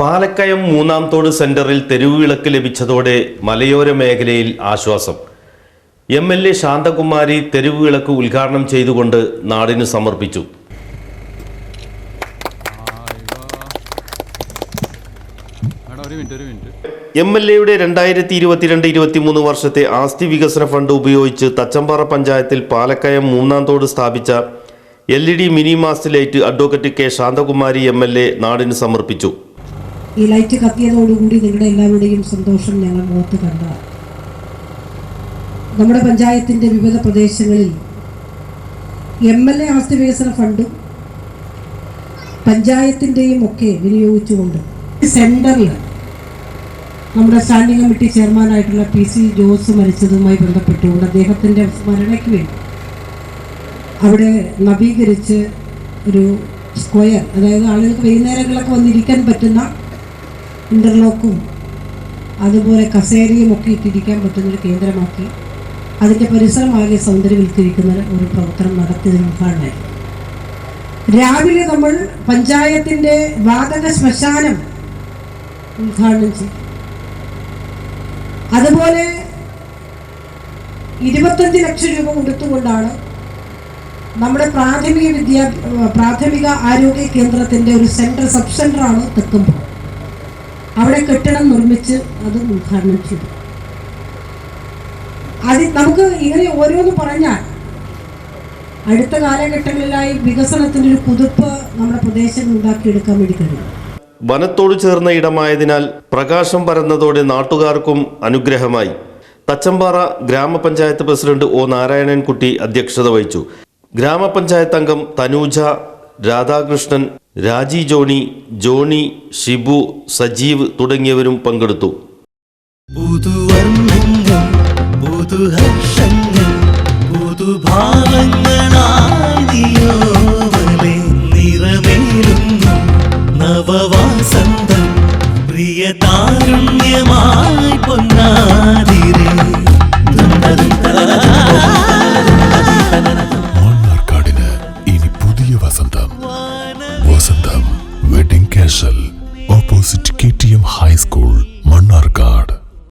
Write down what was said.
പാലക്കയം മൂന്നാം തോട് സെന്ററിൽ തെരുവുവിളക്ക് ലഭിച്ചതോടെ മലയോര മേഖലയിൽ ആശ്വാസം. എം എൽ എ ശാന്തകുമാരി തെരുവുവിളക്ക് ഉദ്ഘാടനം ചെയ്തുകൊണ്ട് നാടിന് സമർപ്പിച്ചു. എം എൽ എയുടെ രണ്ടായിരത്തി ഇരുപത്തിരണ്ട് ഇരുപത്തിമൂന്ന് വർഷത്തെ ആസ്തി വികസന ഫണ്ട് ഉപയോഗിച്ച് തച്ചമ്പാറ പഞ്ചായത്തിൽ പാലക്കയം മൂന്നാം തോട് സ്ഥാപിച്ച L E D mini mast light advocate K Shanthakumari M L A നാടിന് സമർപ്പിച്ചു. ഈ ലൈറ്റ് കത്തിയതോടുകൂടി നിങ്ങളുടെ എല്ലാവരുടെയും സന്തോഷം ഞങ്ങൾ മുഖത്ത് കണ്ട. നമ്മുടെ പഞ്ചായത്തിന്റെ വിവിധ പ്രദേശങ്ങളിൽ എം എൽ എ ആസ്തി വികസന ഫണ്ടും പഞ്ചായത്തിന്റെയും ഒക്കെ വിനിയോഗിച്ചുകൊണ്ട് സെന്ററിൽ നമ്മുടെ സ്റ്റാൻഡിംഗ് കമ്മിറ്റി ചെയർമാനായിട്ടുള്ള പി സി ജോസ് മരിച്ചതുമായി ബന്ധപ്പെട്ടുകൊണ്ട് അദ്ദേഹത്തിന്റെ സ്മരണയ്ക്ക് വേണ്ടി അവിടെ നവീകരിച്ച് ഒരു സ്ക്വയർ അതായത് ആളുകൾക്ക് വൈകുന്നേരങ്ങളൊക്കെ വന്നിരിക്കാൻ പറ്റുന്ന ഇന്റർലോക്കും അതുപോലെ കസേരയും ഒക്കെ ഇട്ടിരിക്കാൻ പറ്റുന്നൊരു കേന്ദ്രമാക്കി അതിന്റെ പരിസരമാകെ സൗന്ദര്യവൽക്കരിക്കുന്ന ഒരു പ്രവർത്തനം നടത്തിയതിന് ഉദ്ഘാടനമായി രാവിലെ നമ്മൾ പഞ്ചായത്തിന്റെ വാതക ശ്മശാനം ഉദ്ഘാടനം ചെയ്തു. അതുപോലെ ഇരുപത്തഞ്ച് ലക്ഷം രൂപ കൊടുത്തുകൊണ്ടാണ് നമ്മുടെ പ്രാഥമിക വിദ്യാ പ്രാഥമിക ആരോഗ്യ കേന്ദ്രത്തിന്റെ ഒരു സെൻട്രൽ സബ് സെന്ററാണ് തെക്കുമ്പോൾ അവിടെ കെട്ടിടം നിർമ്മിച്ച് അത് ഉദ്ഘാടനം ചെയ്തു. അത് നമുക്ക് ഇങ്ങനെ ഓരോന്ന് പറഞ്ഞാൽ അടുത്ത കാലഘട്ടങ്ങളിലായി വികസനത്തിന്റെ ഒരു പുതുപ്പ് നമ്മുടെ പ്രദേശം ഉണ്ടാക്കിയെടുക്കാൻ വേണ്ടി കഴിയും. വനത്തോട് ചേർന്ന ഇടമായതിനാൽ പ്രകാശം പരന്നതോടെ നാട്ടുകാർക്കും അനുഗ്രഹമായി. തച്ചമ്പാറ ഗ്രാമപഞ്ചായത്ത് പ്രസിഡന്റ് ഒ നാരായണൻകുട്ടി അധ്യക്ഷത വഹിച്ചു. ഗ്രാമപഞ്ചായത്ത് അംഗം തനൂജ രാധാകൃഷ്ണൻ രാജി ജോണി ജോണി ഷിബു സജീവ് തുടങ്ങിയവരും പങ്കെടുത്തു. പുതുഹർഷങ്ങൾ പുതുഭാവങ്ങളായോ special opposite K T M high school Mannarkkad.